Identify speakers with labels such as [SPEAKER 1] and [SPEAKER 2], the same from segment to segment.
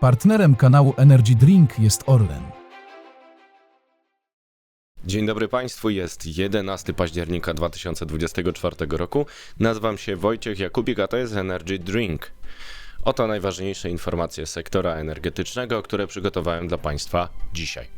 [SPEAKER 1] Partnerem kanału Energy Drink jest Orlen.
[SPEAKER 2] Dzień dobry Państwu, jest 11 października 2024 roku. Nazywam się Wojciech Jakubik, a to jest Energy Drink. Oto najważniejsze informacje sektora energetycznego, które przygotowałem dla Państwa dzisiaj.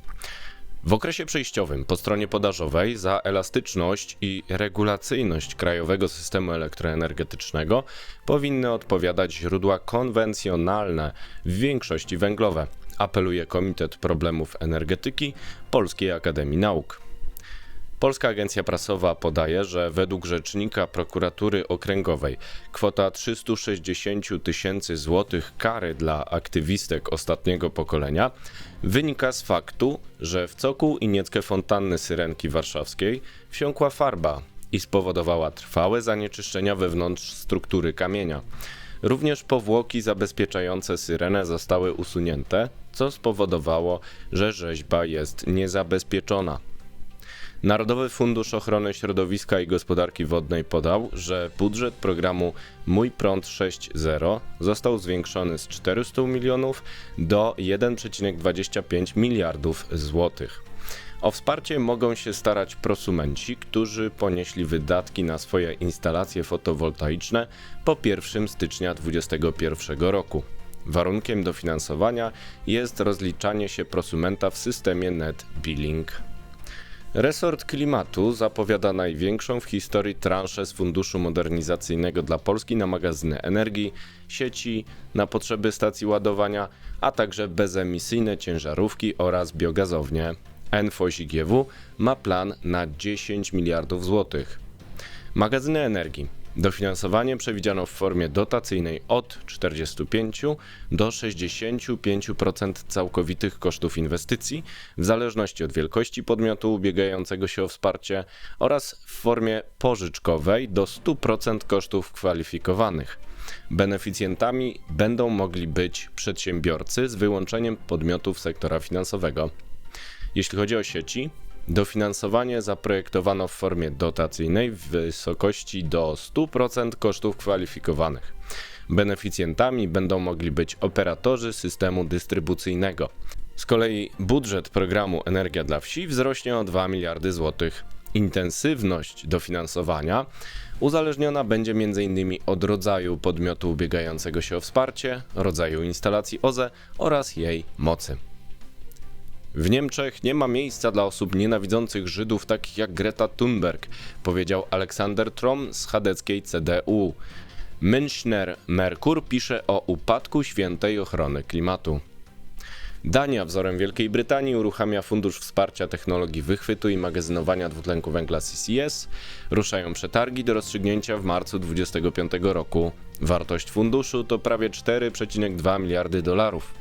[SPEAKER 2] W okresie przejściowym po stronie podażowej za elastyczność i regulacyjność krajowego systemu elektroenergetycznego powinny odpowiadać źródła konwencjonalne, w większości węglowe, apeluje Komitet Problemów Energetyki Polskiej Akademii Nauk. Polska Agencja Prasowa podaje, że według rzecznika prokuratury okręgowej kwota 360 tysięcy złotych kary dla aktywistek ostatniego pokolenia wynika z faktu, że w cokół i nieckę fontanny Syrenki Warszawskiej wsiąkła farba i spowodowała trwałe zanieczyszczenia wewnątrz struktury kamienia. Również powłoki zabezpieczające syrenę zostały usunięte, co spowodowało, że rzeźba jest niezabezpieczona. Narodowy Fundusz Ochrony Środowiska i Gospodarki Wodnej podał, że budżet programu Mój Prąd 6.0 został zwiększony z 400 milionów do 1,25 miliardów złotych. O wsparcie mogą się starać prosumenci, którzy ponieśli wydatki na swoje instalacje fotowoltaiczne po 1 stycznia 2021 roku. Warunkiem dofinansowania jest rozliczanie się prosumenta w systemie net billing. Resort Klimatu zapowiada największą w historii transzę z Funduszu Modernizacyjnego dla Polski na magazyny energii, sieci, na potrzeby stacji ładowania, a także bezemisyjne ciężarówki oraz biogazownie. NFOŚiGW ma plan na 10 miliardów złotych. Magazyny energii. Dofinansowanie przewidziano w formie dotacyjnej od 45 do 65% całkowitych kosztów inwestycji, w zależności od wielkości podmiotu ubiegającego się o wsparcie, oraz w formie pożyczkowej do 100% kosztów kwalifikowanych. Beneficjentami będą mogli być przedsiębiorcy z wyłączeniem podmiotów sektora finansowego. Jeśli chodzi o sieci, Dofinansowanie zaprojektowano w formie dotacyjnej w wysokości do 100% kosztów kwalifikowanych. Beneficjentami będą mogli być operatorzy systemu dystrybucyjnego. Z kolei budżet programu Energia dla Wsi wzrośnie o 2 miliardy złotych. Intensywność dofinansowania uzależniona będzie m.in. od rodzaju podmiotu ubiegającego się o wsparcie, rodzaju instalacji OZE oraz jej mocy. W Niemczech nie ma miejsca dla osób nienawidzących Żydów takich jak Greta Thunberg, powiedział Aleksander Trom z chadeckiej CDU. Münchner Merkur pisze o upadku świętej ochrony klimatu. Dania wzorem Wielkiej Brytanii uruchamia Fundusz Wsparcia Technologii Wychwytu i Magazynowania Dwutlenku Węgla CCS. Ruszają przetargi do rozstrzygnięcia w marcu 2025 roku. Wartość funduszu to prawie 4,2 miliardy dolarów.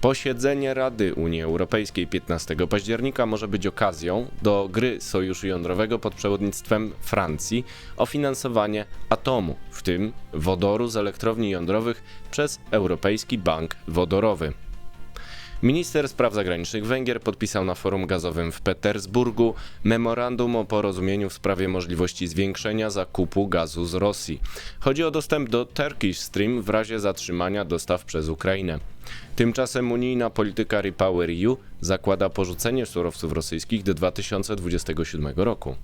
[SPEAKER 2] Posiedzenie Rady Unii Europejskiej 15 października może być okazją do gry sojuszu jądrowego pod przewodnictwem Francji o finansowanie atomu, w tym wodoru z elektrowni jądrowych przez Europejski Bank Wodorowy. Minister Spraw Zagranicznych Węgier podpisał na forum gazowym w Petersburgu memorandum o porozumieniu w sprawie możliwości zwiększenia zakupu gazu z Rosji. Chodzi o dostęp do Turkish Stream w razie zatrzymania dostaw przez Ukrainę. Tymczasem unijna polityka Repower EU zakłada porzucenie surowców rosyjskich do 2027 roku.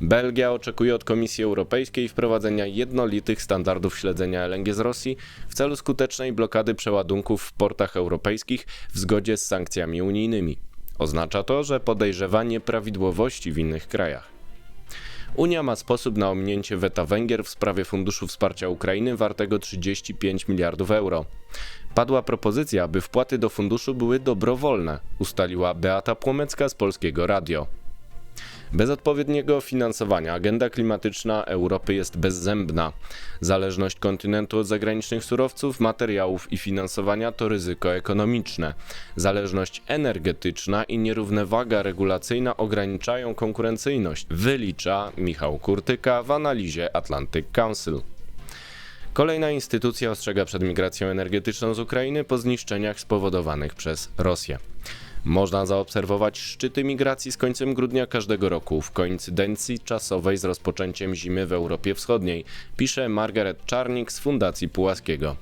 [SPEAKER 2] Belgia oczekuje od Komisji Europejskiej wprowadzenia jednolitych standardów śledzenia LNG z Rosji w celu skutecznej blokady przeładunków w portach europejskich w zgodzie z sankcjami unijnymi. Oznacza to, że podejrzewa nieprawidłowości w innych krajach. Unia ma sposób na ominięcie weta Węgier w sprawie Funduszu Wsparcia Ukrainy wartego 35 miliardów euro. Padła propozycja, aby wpłaty do funduszu były dobrowolne, ustaliła Beata Płomecka z Polskiego Radio. Bez odpowiedniego finansowania agenda klimatyczna Europy jest bezzębna. Zależność kontynentu od zagranicznych surowców, materiałów i finansowania to ryzyko ekonomiczne. Zależność energetyczna i nierównowaga regulacyjna ograniczają konkurencyjność, wylicza Michał Kurtyka w analizie Atlantic Council. Kolejna instytucja ostrzega przed migracją energetyczną z Ukrainy po zniszczeniach spowodowanych przez Rosję. Można zaobserwować szczyty migracji z końcem grudnia każdego roku w koincydencji czasowej z rozpoczęciem zimy w Europie Wschodniej, pisze Margaret Czarnik z Fundacji Pułaskiego.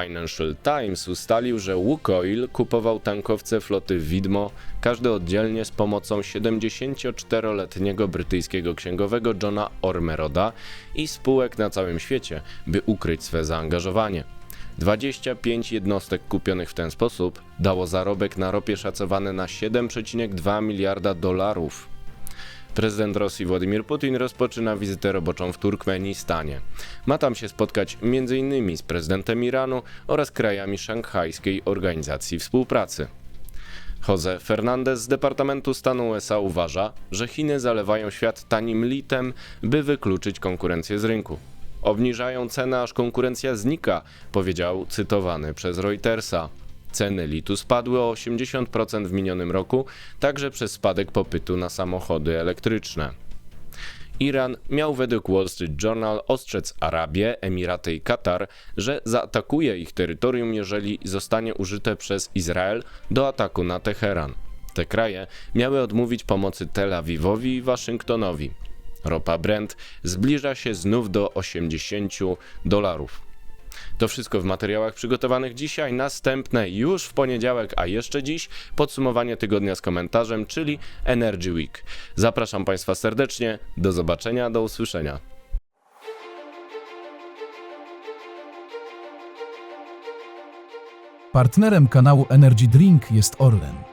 [SPEAKER 2] Financial Times ustalił, że Łukoil kupował tankowce floty Widmo, każdy oddzielnie z pomocą 74-letniego brytyjskiego księgowego Johna Ormeroda i spółek na całym świecie, by ukryć swe zaangażowanie. 25 jednostek kupionych w ten sposób dało zarobek na ropie szacowany na 7,2 miliarda dolarów. Prezydent Rosji Władimir Putin rozpoczyna wizytę roboczą w Turkmenistanie. Ma tam się spotkać m.in. z prezydentem Iranu oraz krajami Szanghajskiej Organizacji Współpracy. Jose Fernandez z Departamentu Stanu USA uważa, że Chiny zalewają świat tanim litem, by wykluczyć konkurencję z rynku. Obniżają cenę, aż konkurencja znika, powiedział cytowany przez Reutersa. Ceny litu spadły o 80% w minionym roku, także przez spadek popytu na samochody elektryczne. Iran miał według Wall Street Journal ostrzec Arabię, Emiraty i Katar, że zaatakuje ich terytorium, jeżeli zostanie użyte przez Izrael do ataku na Teheran. Te kraje miały odmówić pomocy Tel Awiwowi i Waszyngtonowi. Ropa Brent zbliża się znów do 80 dolarów. To wszystko w materiałach przygotowanych dzisiaj. Następne już w poniedziałek, a jeszcze dziś podsumowanie tygodnia z komentarzem, czyli Energy Week. Zapraszam Państwa serdecznie. Do zobaczenia, do usłyszenia.
[SPEAKER 1] Partnerem kanału Energy Drink jest Orlen.